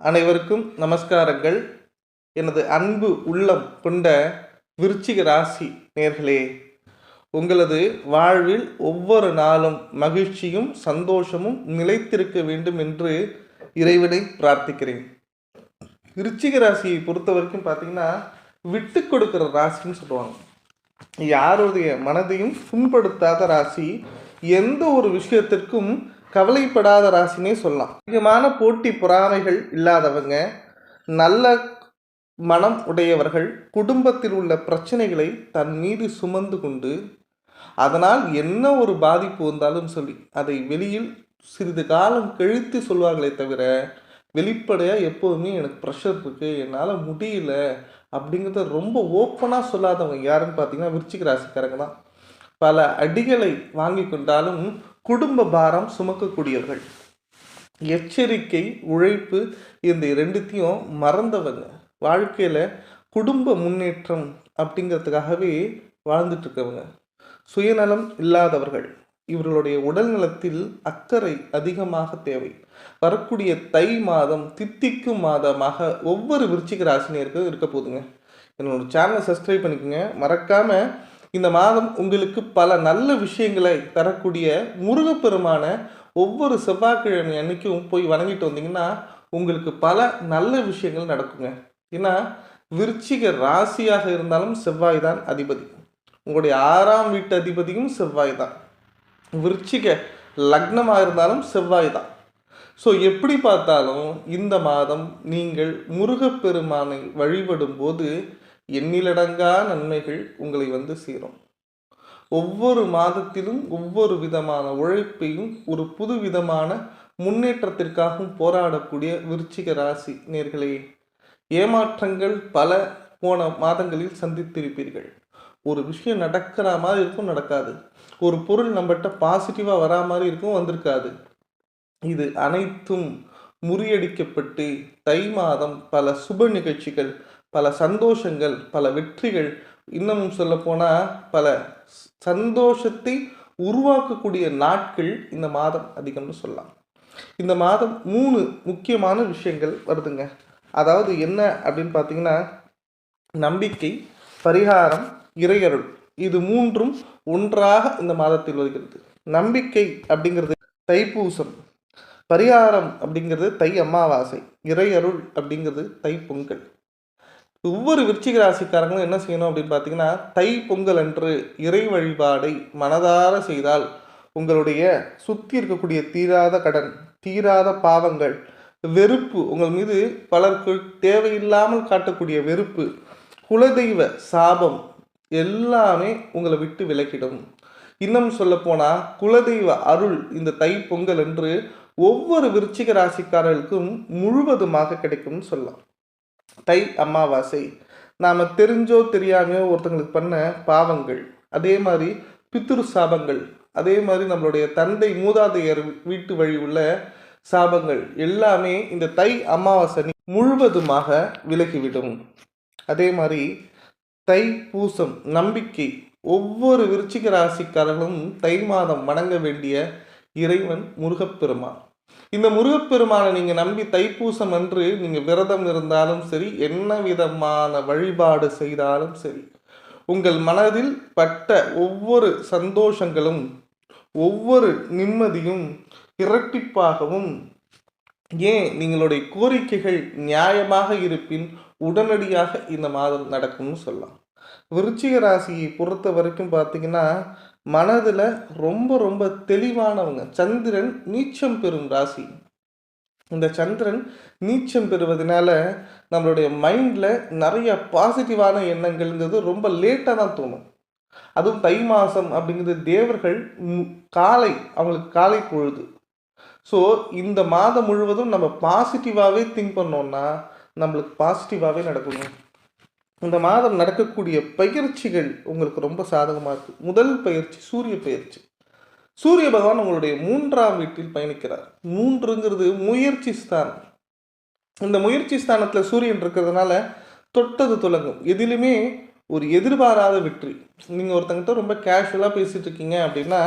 அனைவருக்கும் நமஸ்காரங்கள். எனது அன்பு உள்ளம் கொண்ட விருச்சிக ராசி நேர்களே உங்களது வாழ்வில் ஒவ்வொரு நாளும் மகிழ்ச்சியும் சந்தோஷமும் நிலைத்திருக்க வேண்டும் என்று இறைவனை பிரார்த்திக்கிறேன். விருச்சிக ராசியை பொறுத்த வரைக்கும் பார்த்தீங்கன்னா விட்டு கொடுக்கிற ராசின்னு சொல்லுவாங்க. யாருடைய மனதையும் புண்படுத்தாத ராசி எந்த ஒரு விஷயத்திற்கும் கவலைப்படாத ராசினே சொல்லலாம். அதிகமான போட்டி பொறாமைகள் இல்லாதவங்க நல்ல மனம் உடையவர்கள் குடும்பத்தில் உள்ள பிரச்சனைகளை தன் மீது சுமந்து கொண்டு அதனால் என்ன ஒரு பாதிப்பு வந்தாலும் சொல்லி அதை வெளியில் சிறிது காலம் கழித்து சொல்வார்களே தவிர வெளிப்படையாக எப்போதுமே எனக்கு ப்ரெஷர் இருக்குது என்னால் முடியல அப்படிங்கிறத ரொம்ப ஓப்பனாக சொல்லாதவங்க யாருன்னு பார்த்தீங்கன்னா விருச்சிக ராசிக்காரங்க தான். பல அடிகளை வாங்கி கொண்டாலும் குடும்ப பாரம் சுமக்கக்கூடியவர்கள். எச்சரிக்கை உழைப்பு இந்த ரெண்டுத்தையும் மறந்தவங்க. வாழ்க்கையில் குடும்ப முன்னேற்றம் அப்படிங்கிறதுக்காகவே வாழ்ந்துட்டுருக்கவங்க. சுயநலம் இல்லாதவர்கள். இவர்களுடைய உடல் நலத்தில் அக்கறை அதிகமாக தேவை. வரக்கூடிய தை மாதம் தித்திக்கும் மாதமாக ஒவ்வொரு விருச்சிக ராசினியருக்கும் இருக்க போதுங்க. என்னோட சேனலை சப்ஸ்கிரைப் பண்ணிக்கோங்க. மறக்காமல் இந்த மாதம் உங்களுக்கு பல நல்ல விஷயங்களை தரக்கூடிய முருகப்பெருமான ஒவ்வொரு செவ்வாய்க்கிழமை அன்னைக்கும் போய் வணங்கிட்டு வந்தீங்கன்னா உங்களுக்கு பல நல்ல விஷயங்கள் நடக்குங்க. ஏன்னா விருச்சிக ராசியாக இருந்தாலும் செவ்வாய் தான் அதிபதி. உங்களுடைய ஆறாம் வீட்டு அதிபதியும் செவ்வாய் தான். விருச்சிக லக்னமாக இருந்தாலும் செவ்வாய் தான். ஸோ எப்படி பார்த்தாலும் இந்த மாதம் நீங்கள் முருகப்பெருமானை வழிபடும் போது எண்ணிலடங்கா நன்மைகள் உங்களை வந்து சேரும். ஒவ்வொரு மாதத்திலும் ஒவ்வொரு விதமான உழைப்பையும் ஒரு புது விதமான முன்னேற்றத்திற்காகவும் போராடக்கூடிய விருச்சிக ராசி நேர்களே ஏமாற்றங்கள் பல போன மாதங்களில் சந்தித்திருப்பீர்கள். ஒரு விஷயம் நடக்கிற மாதிரி இருக்கும் நடக்காது. ஒரு பொருள் நம்மகிட்ட பாசிட்டிவாக வரா மாதிரி இருக்கும் வந்திருக்காது. இது அனைத்தும் முறியடிக்கப்பட்டு தை மாதம் பல சுப நிகழ்ச்சிகள் பல சந்தோஷங்கள் பல வெற்றிகள் இன்னமும் சொல்ல போனால் பல சந்தோஷத்தை உருவாக்கக்கூடிய நாட்கள் இந்த மாதம் அதிகம்னு சொல்லலாம். இந்த மாதம் மூணு முக்கியமான விஷயங்கள் வருதுங்க. அதாவது என்ன அப்படின்னு பார்த்தீங்கன்னா நம்பிக்கை பரிகாரம் இறையருள். இது மூன்றும் ஒன்றாக இந்த மாதத்தில் வருகிறது. நம்பிக்கை அப்படிங்கிறது தைப்பூசம். பரிகாரம் அப்படிங்கிறது தை அமாவாசை. இறையருள் அப்படிங்கிறது தை பொங்கல் ஒவ்வொரு விருச்சிக ராசிக்காரங்களும் என்ன செய்யணும் அப்படின்னு பார்த்தீங்கன்னா தை பொங்கல் அன்று இறை வழிபாடை மனதார செய்தால் உங்களுடைய சுற்றி இருக்கக்கூடிய தீராத கடன் தீராத பாவங்கள் வெறுப்பு உங்கள் மீது பலருக்கு தேவையில்லாமல் காட்டக்கூடிய வெறுப்பு குலதெய்வ சாபம் எல்லாமே உங்களை விட்டு விலக்கிடும் இன்னும் சொல்ல போனால் குலதெய்வ அருள் இந்த தை பொங்கல் என்று ஒவ்வொரு விருச்சிக ராசிக்காரர்களுக்கும் முழுவதுமாக கிடைக்கும்னு சொல்லலாம். தை அமாவாசை. நாம் தெரிஞ்சோ தெரியாமையோ ஒருத்தங்களுக்கு பண்ண பாவங்கள். அதே மாதிரி பித்துரு சாபங்கள். அதே மாதிரி நம்மளுடைய தந்தை மூதாதையர் வீட்டு வழி உள்ள சாபங்கள் எல்லாமே இந்த தை அமாவாசை முழுவதுமாக விலகிவிடும். அதே மாதிரி தை பூசம் நம்பிக்கை ஒவ்வொரு விருச்சிக ராசிக்காரர்களும் தை மாதம் வணங்க வேண்டிய இறைவன் முருகப்பெருமான். இந்த முருகப்பெருமானை நீங்கள் நம்பி தைப்பூசம் அன்று நீங்கள் விரதம் இருந்தாலும் சரி என்ன விதமான வழிபாடு செய்தாலும் சரி உங்கள் மனதில் பட்ட ஒவ்வொரு சந்தோஷங்களும் ஒவ்வொரு நிம்மதியும் இரட்டிப்பாகவும் ஏன் நீங்களுடைய கோரிக்கைகள் நியாயமாக இருப்பின் உடனடியாக இந்த மாதம் நடக்கும்னு சொல்லலாம். விருச்சிக ராசியை பொறுத்த வரைக்கும் பார்த்தீங்கன்னா மனதில் ரொம்ப ரொம்ப தெளிவானவங்க. சந்திரன் நீச்சம் பெறும் ராசி. இந்த சந்திரன் நீச்சம் பெறுவதனால நம்மளுடைய மைண்டில் நிறைய பாசிட்டிவான எண்ணங்கள்ங்கிறது ரொம்ப லேட்டாக தான் தோணும். அதுவும் தை மாதம் அப்படிங்கிறது தேவர்கள் காலை அவங்களுக்கு காலை பொழுது. ஸோ இந்த மாதம் முழுவதும் நம்ம பாசிட்டிவாகவே திங்க் பண்ணோம்னா நம்மளுக்கு பாசிட்டிவாகவே நடக்கணும் இந்த மாதம் நடக்கக்கூடிய பயிற்சிகள் உங்களுக்கு ரொம்ப சாதகமாக இருக்குது முதல் பயிற்சி சூரிய பயிற்சி. சூரிய பகவான் உங்களுடைய மூன்றாம் வீட்டில் பயணிக்கிறார். மூன்றுங்கிறது முயற்சி ஸ்தானம். இந்த முயற்சி ஸ்தானத்தில் சூரியன் இருக்கிறதுனால தொட்டது துலங்கும். எதிலுமே ஒரு எதிர்பாராத வெற்றி. நீங்கள் ஒருத்தங்கிட்ட ரொம்ப கேஷுவலாக பேசிகிட்டு இருக்கீங்க அப்படின்னா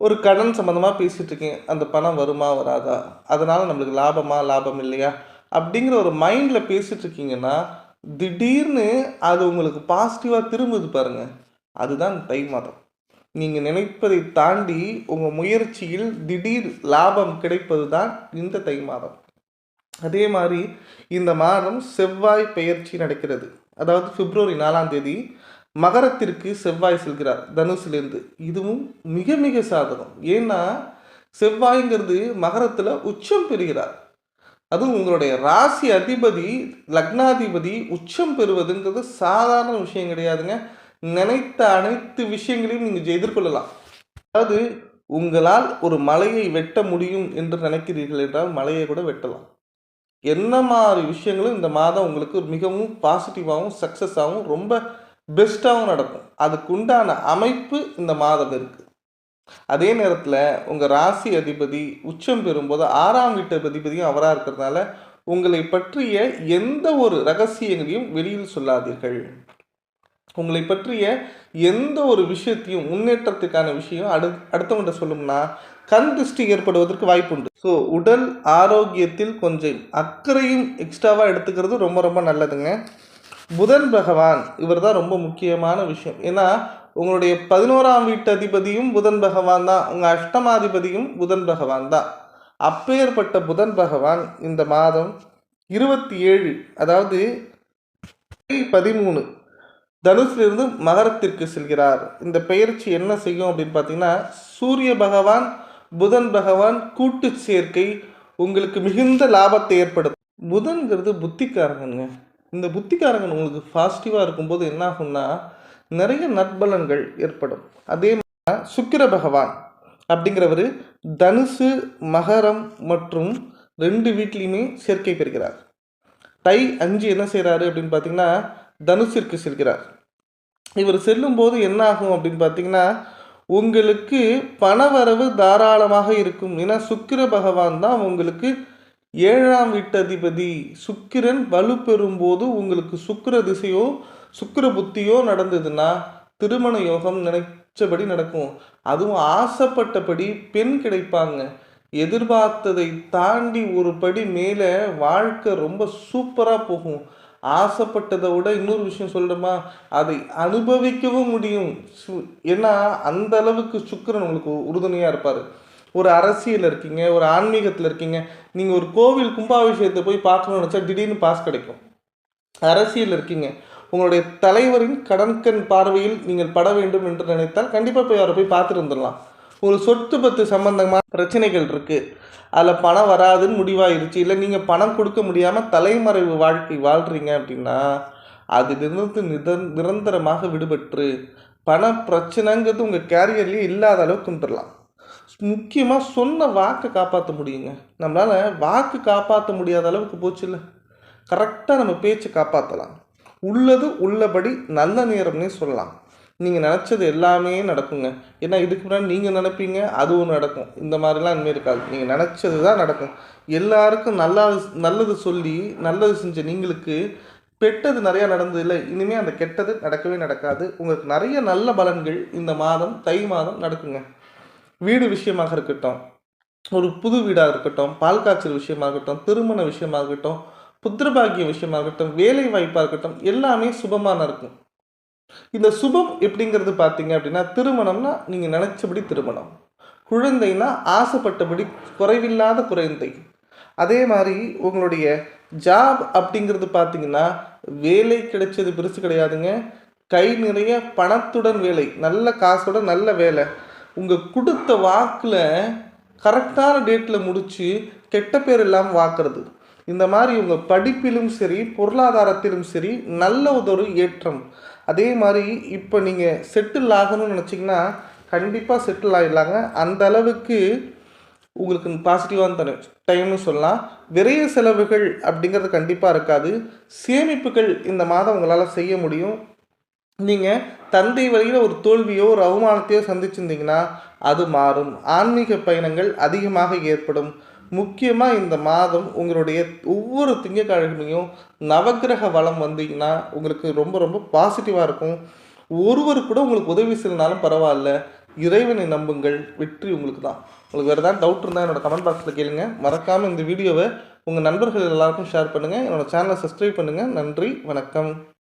ஒரு கடன் சம்மந்தமாக பேசிகிட்டு இருக்கீங்க அந்த பணம் வருமா வராதா? அதனால் நம்மளுக்கு லாபமா லாபம் இல்லையா? அப்படிங்கிற ஒரு மைண்டில் பேசிகிட்டு இருக்கீங்கன்னா திடீர்னு அது உங்களுக்கு பாசிட்டிவாக திரும்புது பாருங்க. அதுதான் தை மாதம். நீங்கள் நினைப்பதை தாண்டி உங்கள் முயற்சியில் திடீர் லாபம் கிடைப்பது தான் இந்த தை மாதம். அதே மாதிரி இந்த மாதம் செவ்வாய் பெயர்ச்சி நடக்கிறது. அதாவது பிப்ரவரி நாலாம் தேதி மகரத்திற்கு செவ்வாய் செல்கிறார் தனுசிலிருந்து. இதுவும் மிக மிக சாதகம். ஏன்னா செவ்வாய்ங்கிறது மகரத்தில் உச்சம் பெறுகிறார். அதுவும் உங்களுடைய ராசி அதிபதி லக்னாதிபதி உச்சம் பெறுவதுங்கிறது சாதாரண விஷயம் கிடையாதுங்க. நினைத்த அனைத்து விஷயங்களையும் நீங்கள் எதிர்கொள்ளலாம். அதாவது உங்களால் ஒரு மலையை வெட்ட முடியும் என்று நினைக்கிறீர்கள் என்றால் மலையை கூட வெட்டலாம். என்ன மாதிரி விஷயங்களும் இந்த மாதம் உங்களுக்கு மிகவும் பாசிட்டிவாகவும் சக்ஸஸாகவும் ரொம்ப பெஸ்ட்டாகவும் நடக்கும். அதுக்கு உண்டான அமைப்பு இந்த மாதம் இருக்குது அதே நேரத்தில் உங்கள் ராசி அதிபதி உச்சம் பெறும்போது ஆறாம் வீட்டு அதிபதியும் அவராக இருக்கிறதுனால உங்களை பற்றிய எந்த ஒரு ரகசியங்களையும் வெளியில் சொல்லாதீர்கள். உங்களை பற்றிய எந்த ஒரு விஷயத்தையும் முன்னேற்றத்துக்கான விஷயம் அடு அடுத்தவங்கிட்ட சொல்லணும்னா கண் திருஷ்டி ஏற்படுவதற்கு வாய்ப்புண்டு ஸோ உடல் ஆரோக்கியத்தில் கொஞ்சம் அக்கறையும் எக்ஸ்ட்ராவாக எடுத்துக்கிறது ரொம்ப ரொம்ப நல்லதுங்க. புதன் பகவான் இவர் தான் ரொம்ப முக்கியமான விஷயம். ஏன்னா உங்களுடைய பதினோராம் வீட்டு அதிபதியும் புதன் பகவான் தான். உங்கள் அஷ்டமாதிபதியும் புதன் பகவான் தான். அப்பேற்பட்ட புதன் பகவான் இந்த மாதம் இருபத்தி ஏழு அதாவது பதிமூணு தனுசிலிருந்து மகரத்திற்கு செல்கிறார். இந்த பெயர்ச்சி என்ன செய்யும் அப்படின்னு பார்த்தீங்கன்னா சூரிய பகவான் புதன் பகவான் கூட்டு சேர்க்கை உங்களுக்கு மிகுந்த லாபத்தை ஏற்படுத்தும். புதன்கிறது புத்திக்காரங்கங்க இந்த புத்திக்காரங்கன் உங்களுக்கு பாசிட்டிவாக இருக்கும்போது என்ன ஆகும்னா நிறைய நற்பலன்கள் ஏற்படும். அதே மாதிரி சுக்கிர பகவான் அப்படிங்கிறவர் தனுசு மகரம் மற்றும் ரெண்டு வீட்லேயுமே சேர்க்கை பெறுகிறார். தை அஞ்சு என்ன செய்கிறாரு அப்படின்னு பார்த்தீங்கன்னா தனுசிற்கு செல்கிறார். இவர் செல்லும்போது என்ன ஆகும் அப்படின்னு பார்த்தீங்கன்னா உங்களுக்கு பணவரவு தாராளமாக இருக்கும். ஏன்னா சுக்கிர பகவான் தான் உங்களுக்கு ஏழாம் வீட்டதிபதி. சுக்கிரன் வலு பெறும்போது உங்களுக்கு சுக்கிர திசையோ சுக்கர புத்தியோ நடந்ததுன்னா திருமண யோகம் நினைச்சபடி நடக்கும். அதுவும் ஆசைப்பட்டபடி பெண் கிடைப்பாங்க. எதிர்பார்த்ததை தாண்டி ஒரு படி மேலே வாழ்க்கை ரொம்ப சூப்பராக போகும். ஆசைப்பட்டதை விட இன்னொரு விஷயம் சொல்லணுமா? அதை அனுபவிக்கவும் முடியும். சு- ஏன்னா அந்த அளவுக்கு சுக்கரன் உங்களுக்கு உறுதுணையாக இருப்பார். ஒரு அரசியல் இருக்கீங்க ஒரு ஆன்மீகத்தில் இருக்கீங்க. நீங்கள் ஒரு கோவில் கும்பாபிஷேகத்தை போய் பார்க்கணும்னு நினச்சா திடீர்னு பாஸ் கிடைக்கும். அரசியல் இருக்கீங்க. உங்களுடைய தலைவரின் கடன்கண் பார்வையில் நீங்கள் பட வேண்டும் என்று நினைத்தால் கண்டிப்பாக போய் அவரை போய் பார்த்துட்டு வந்துடலாம் ஒரு சொத்து பத்து சம்பந்தமான பிரச்சனைகள் இருக்குது அதில் பணம் வராதுன்னு முடிவாயிருச்சு. இல்லை நீங்கள் பணம் கொடுக்க முடியாமல் தலைமறைவு வாழ்க்கை வாழ்கிறீங்க அப்படின்னா அதிலிருந்து நிதர் நிரந்தரமாக விடுபட்டு பண பிரச்சனைங்கிறது உங்கள் கேரியர்லேயே இல்லாத அளவுக்கு வந்துடலாம் முக்கியமாக சொன்ன வாக்கை காப்பாற்ற முடியுங்க. நம்மளால் வாக்கு காப்பாற்ற முடியாத அளவுக்கு போச்சு இல்லை கரெக்டாக நம்ம பேச்சை காப்பாற்றலாம் உள்ளது உள்ளபடி நல்ல நேரம்னே சொல்லலாம். நீங்கள் நினச்சது எல்லாமே நடக்குங்க. ஏன்னா இதுக்கு முன்னாடி நீங்கள் நினைப்பீங்க அதுவும் நடக்கும். இந்த மாதிரிலாம் இனிமேல் இருக்காது. நீங்கள் நினச்சது தான் நடக்கும். எல்லாருக்கும் நல்லா நல்லது சொல்லி நல்லது செஞ்ச நீங்களுக்கு பெட்டது நிறையா நடந்தது இல்லை. இனிமேல் அந்த கெட்டது நடக்கவே நடக்காது. உங்களுக்கு நிறைய நல்ல பலன்கள் இந்த மாதம் தை மாதம் நடக்குங்க. வீடு விஷயமாக இருக்கட்டும் ஒரு புது வீடாக இருக்கட்டும் பால் காய்ச்சல் விஷயமாக இருக்கட்டும் திருமண விஷயமாக இருக்கட்டும் புத்திரபாகிய விஷயமாக இருக்கட்டும் வேலை வாய்ப்பாக இருக்கட்டும் எல்லாமே சுபமான இருக்கும் இந்த சுபம் எப்படிங்கிறது பார்த்தீங்க அப்படின்னா திருமணம்னா நீங்கள் நினச்சபடி திருமணம். குழந்தைனா ஆசைப்பட்டபடி குறைவில்லாத குழந்தை. அதே மாதிரி உங்களுடைய ஜாப் அப்படிங்கிறது பார்த்தீங்கன்னா வேலை கிடைச்சது பெருசு கிடையாதுங்க. கை நிறைய பணத்துடன் வேலை நல்ல காசோட நல்ல வேலை. உங்கள் கொடுத்த வாக்கில் கரெக்டான டேட்டில் முடித்து கெட்ட பேர் இல்லாமல் வாக்குறது. இந்த மாதிரி இவங்க படிப்பிலும் சரி பொருளாதாரத்திலும் சரி நல்ல ஒரு ஏற்றம். அதே மாதிரி இப்போ நீங்கள் செட்டில் ஆகணும்னு நினச்சிங்கன்னா கண்டிப்பாக செட்டில் ஆகிடலாங்க அந்த அளவுக்கு உங்களுக்கு பாசிட்டிவான தரும் டைம்னு சொல்லலாம். விரைய செலவுகள் அப்படிங்கிறது கண்டிப்பாக இருக்காது. சேமிப்புகள் இந்த மாதம் உங்களால் செய்ய முடியும். நீங்கள் தந்தை வழியில் ஒரு தோல்வியோ ஒரு அவமானத்தையோ சந்திச்சிருந்தீங்கன்னா அது மாறும். ஆன்மீக பயணங்கள் அதிகமாக ஏற்படும். முக்கியமாக இந்த மாதம் உங்களுடைய ஒவ்வொரு திங்கக்கிழமையும் நவக்கிரக வளம் வந்தீங்கன்னா உங்களுக்கு ரொம்ப ரொம்ப பாசிட்டிவாக இருக்கும். ஒருவர் கூட உங்களுக்கு உதவி செய்யலனாலும் பரவாயில்ல. இறைவனை நம்புங்கள். வெற்றி உங்களுக்கு தான். உங்களுக்கு வேறு ஏதாவது டவுட் இருந்தால் என்னோடய கமெண்ட் பாக்ஸில் கேளுங்க. மறக்காமல் இந்த வீடியோவை உங்கள் நண்பர்கள் எல்லாருக்கும் ஷேர் பண்ணுங்கள் என்னோடய சேனலை சப்ஸ்கிரைப் பண்ணுங்கள் நன்றி. வணக்கம்.